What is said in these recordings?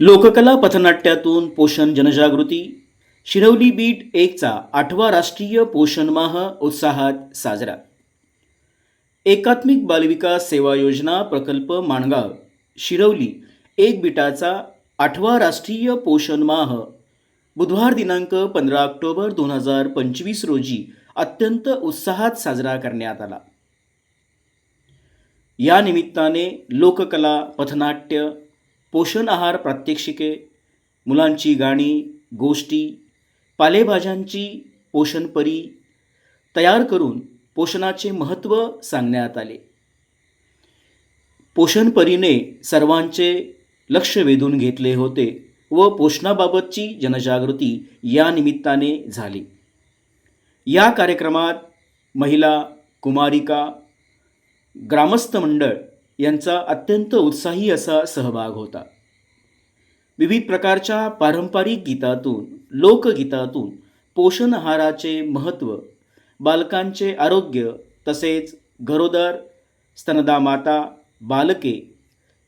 लोककला पथनाट्यातून पोषण जनजागृती शिरवली बीट एकचा आठवा राष्ट्रीय पोषण माह उत्साहात साजरा. एकात्मिक बालविकास सेवा योजना प्रकल्प माणगाव शिरवली एक बीटाचा आठवा राष्ट्रीय पोषण माह बुधवार दिनांक पंधरा ऑक्टोबर दोन हजार पंचवीस रोजी अत्यंत उत्साहात साजरा करण्यात आला. या निमित्ताने लोककला पथनाट्य पोषण आहार प्रात्यक्षिके मुलांची गाणी गोष्टी पालेभाज्यांची पोषणपरी तयार करून पोषणाचे महत्त्व सांगण्यात आले. पोषणपरीने सर्वांचे लक्ष वेधून घेतले होते व पोषणाबाबतची जनजागृती या निमित्ताने झाली. या कार्यक्रमात महिला कुमारिका ग्रामस्थ मंडळ यांचा अत्यंत उत्साही असा सहभाग होता. विविध प्रकारच्या पारंपरिक गीतातून लोकगीतातून पोषण आहाराचे महत्त्व बालकांचे आरोग्य तसेच गरोदर स्तनदा माता बालके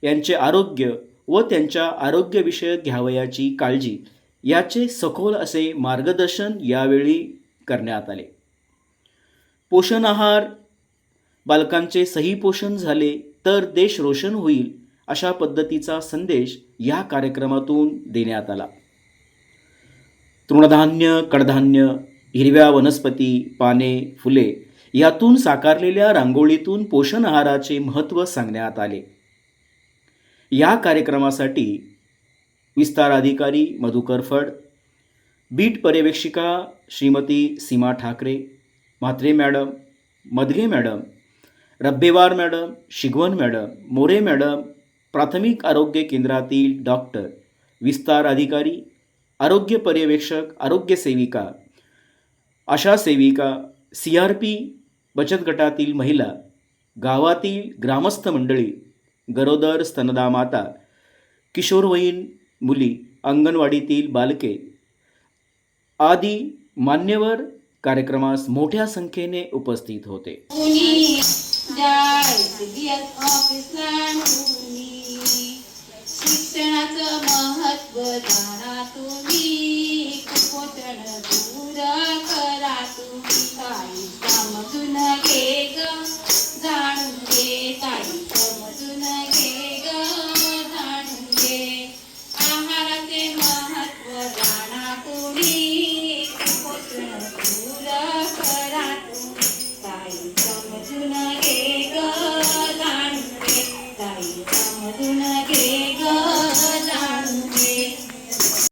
यांचे आरोग्य व त्यांच्या आरोग्यविषयक घ्यावयाची काळजी याचे सखोल असे मार्गदर्शन यावेळी करण्यात आले. पोषण आहार बालकांचे सही पोषण झाले तर देश रोशन होईल अशा पद्धतीचा संदेश या कार्यक्रमातून देण्यात आला. तृणधान्य कडधान्य हिरव्या वनस्पती पाने फुले यातून साकारलेल्या रांगोळीतून पोषण आहाराचे महत्त्व सांगण्यात आले. या कार्यक्रमासाठी विस्तार अधिकारी Madhukar Phad beat पर्यवेक्षिका Shrimati Seema Thackeray Mhatre madam Madge madam Rabbewar madam Shigvan madam More madam प्राथमिक आरोग्य केंद्रातील डॉक्टर विस्तार अधिकारी आरोग्य पर्यवेक्षक आरोग्य सेविका आशा सेविका सी आर पी बचत गटातील महिला गावातील ग्रामस्थ मंडळी गरोदर स्तनदा माता किशोरवयीन मुली अंगणवाडीतील बालके आदी मान्यवर कार्यक्रमास मोठ्या संख्येने उपस्थित होते. die, the gift of Islam.